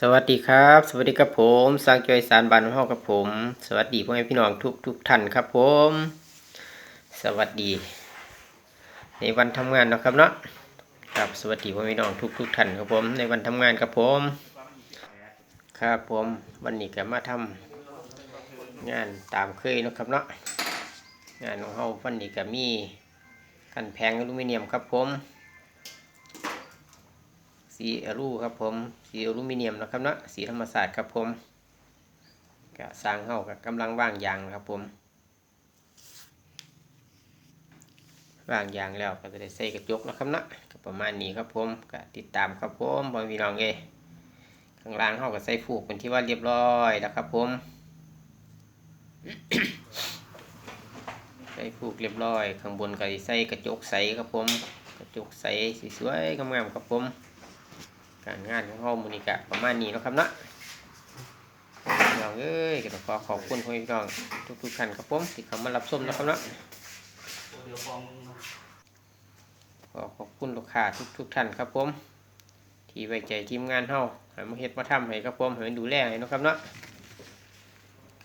สวัสดีครับ สวัสดีครับผมสร้างจอยสารบันห้องกับผม สวัสดีพ่อแม่พี่น้องทุกทุกท่านครับผม สวัสดี ในวันทำงานนะครับเนาะครับสวัสดีพ่อแม่พี่น้องทุกทุกท่านครับผม ในวันทำงานครับผม ครับผมวันนี้ก็มาทำงานตามเคยนะครับเนาะงานของเราวันนี้ก็มีกันแพงอลูมิเนียมครับผม สีอลูครับผมสีอลูมิเนียมนะครับเนาะสีธรรมศาสตร์ครับผมก็สร้างเข้ากับกำลังว่างยางนะครับผมว่างยางแล้วก็จะได้ใส่กระจกนะครับเนาะก็ประมาณนี้ครับผมก็ติดตามครับผมบอยพี่น้องเอข้างล่างเข้ากับใส่ผูกเป็นที่ว่าเรียบร้อยแล้วครับผมใส่ผูกเรียบร้อย ข้างบนก็ใส่กระจกใสครับผม กระจกใสสวยๆงามๆครับผม การงานของเรามือนี้กะประมาณนี้เนาะครับเนาะพี่น้องเอ้ยก็ต้องขอขอบคุณพี่น้องทุกๆท่านครับผมที่เข้ามารับชมนะครับเนาะขอขอบคุณลูกค้าทุก ๆ ท่านครับผม ที่ไว้ใจทีมงานเฮาให้มาเฮ็ดมาทำให้ครับผมให้มันดูแลให้นะครับเนาะ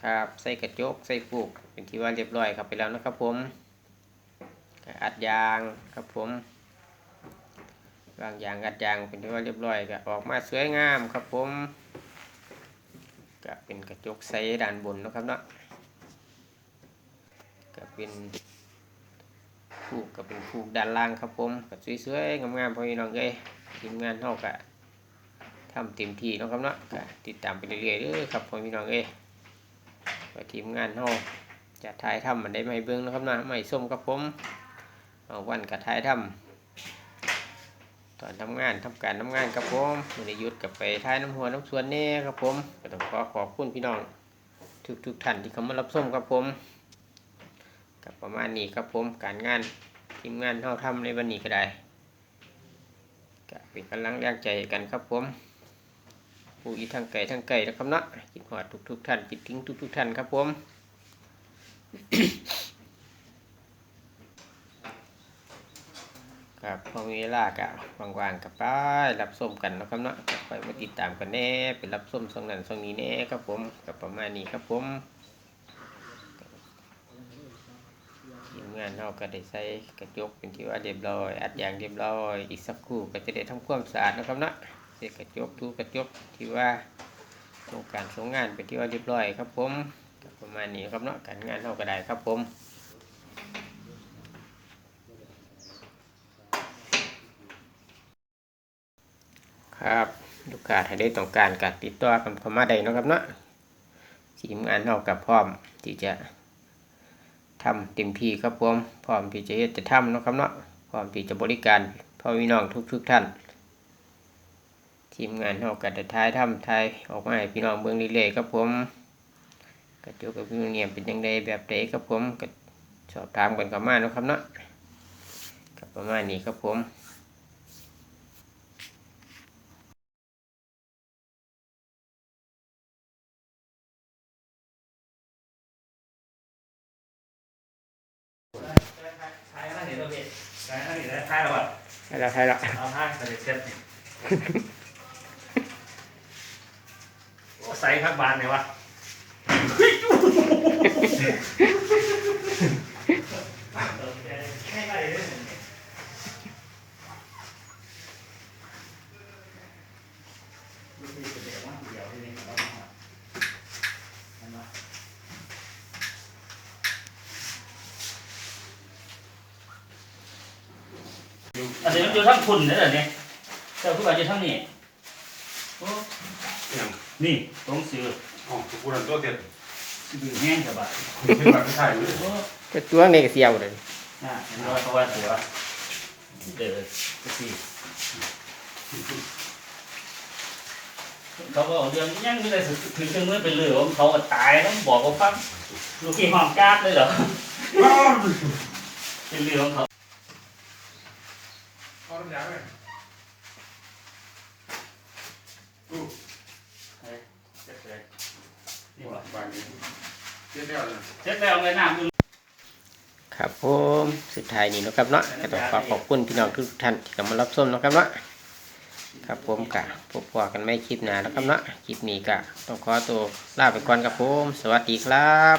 ครับใส่กระจกใส่ปลูกเป็นที่ว่าเรียบร้อยครับไปแล้วนะครับผมอัดยางครับผม วางยางกัดยางเป็นที่ว่าเรียบร้อยก็ออกมาสวยงามครับผมก็เป็นกระจกใสด้านบนนะครับเนาะก็เป็นผูกก็เป็นผูกด้านล่างครับผมก็สวยๆงามๆพอพี่น้องเอ้ยทีมงานเฮาก็ทำเต็มที่นะครับเนาะก็ติดตามไปเรื่อยๆเด้อครับพอพี่น้องเอ้ยว่าทีมงานเฮาจะถ่ายทำมันได้ไหมาให้เบิ่งนะครับนะไม่ส้มครับผมวันก็ถ่ายทำ อนทำงานทำการทำงานครับผมม่ได้ยุดกับไปท้ายน้ำหัวน้ำสวนแนี่ครับผมก็ต้องขอขอบคุณพี่น้อง ทุกทุกท่านที่เข้ามารับชมครับผมกับประมาณนี้ครับผมการงานทีมงานเท่าทำในวันนี้ก็ได้ก็เป็นกำลังแรงใจกันครับผมผู้อีทั้งไก่ทั้งไก่นะครับเนาะคิดหอดทุกทุกท่านคิดถึงทุกทุกท่านครับผม ครับพอมีเวลาก็ว่างๆกับไปรับส้มกันนะครับเนาะก็คอยมาติดตามกันแน่ไปรับส้มทรงนั้นทรงนี้แน่ครับผมกับประมาณนี้ครับผมทีมงานเราก็ได้ใส่กระจกเป็นที่ว่าเรียบร้อยอัดยางเรียบร้อยอีกสักครู่ก็จะได้ทำความสะอาดนะครับเนาะเสกระจกทูกระจกที่ว่าโครงการส่งงานเป็นที่ว่าเรียบร้อยครับผมก็ประมาณนี้ครับเนาะการงานเราก็ได้ครับผม ครับลู กค้าถ้ได้ต้องการการติดต่อกันเข้ามาได้นะครับเนาะทีมงานเรากับพร้อมที่จะทำเต็มที่ครับผมพร้อมที่จะเฮ็ดจะทำนะครับเนาะพร้อมที่จะบริการพ่อพี่น้องทุกๆท่าน ทีมงานเราก็จะทายทำทายออกมาให้พี่น้องเบิ่งเรื่อยๆครับผมกระจกกับพี่เงียมเป็นยังไงแบบใดครับผมก็สอบถามกันเข้ามานะครับเนาะก็ประมาณนี้ครับผม ท้ายข้างนี้ได้ท้ายแล้วอะให้ละให้ละเอาท้ายใส่เซ็ตโอ้ใส่ข้างบานเนี่ยวะให้ไปเลย อันนี้มันอยู่ทั้งคุณนี่แหละเนี่ยเจ้าผู้บาดอยู่ทั้งนี้โอ้อย่างนี่ตรงสื่ออ๋อกูรันตัวเต็ดสื่อแห้งสบายเป็นแบบไม่ใช่เลยโอ้ก็ตัวนี่ก็เสียวเลยน่าเห็นว่าเขาว่าตัวเดือดสิเขาก็เอาเรื่องยังไม่ได้ถึงจะมือเป็นเรื่องของเขาก็ตายต้องบอกเขาฟังลูกพี่ห้องกาดเลยเหรอเป็นเรื่องของเขา เอาน้ำยาไหมกูเจ็บเลยนี่วะบางทีเจ๊เดียวเลยเจ็บแล้วไงน้ำดู ครับผมสุดท้ายนี้เนาะครับเนาะก็ต้องขอขอบคุณพี่น้องทุกท่านที่เข้ามารับชมเนาะครับเนาะครับผมกะพบกันกันไม่คลิปหน้าแล้วครับเนาะคลิปนี้กะต้องขอตัวลาไปก่อนครับผม สวัสดีครับ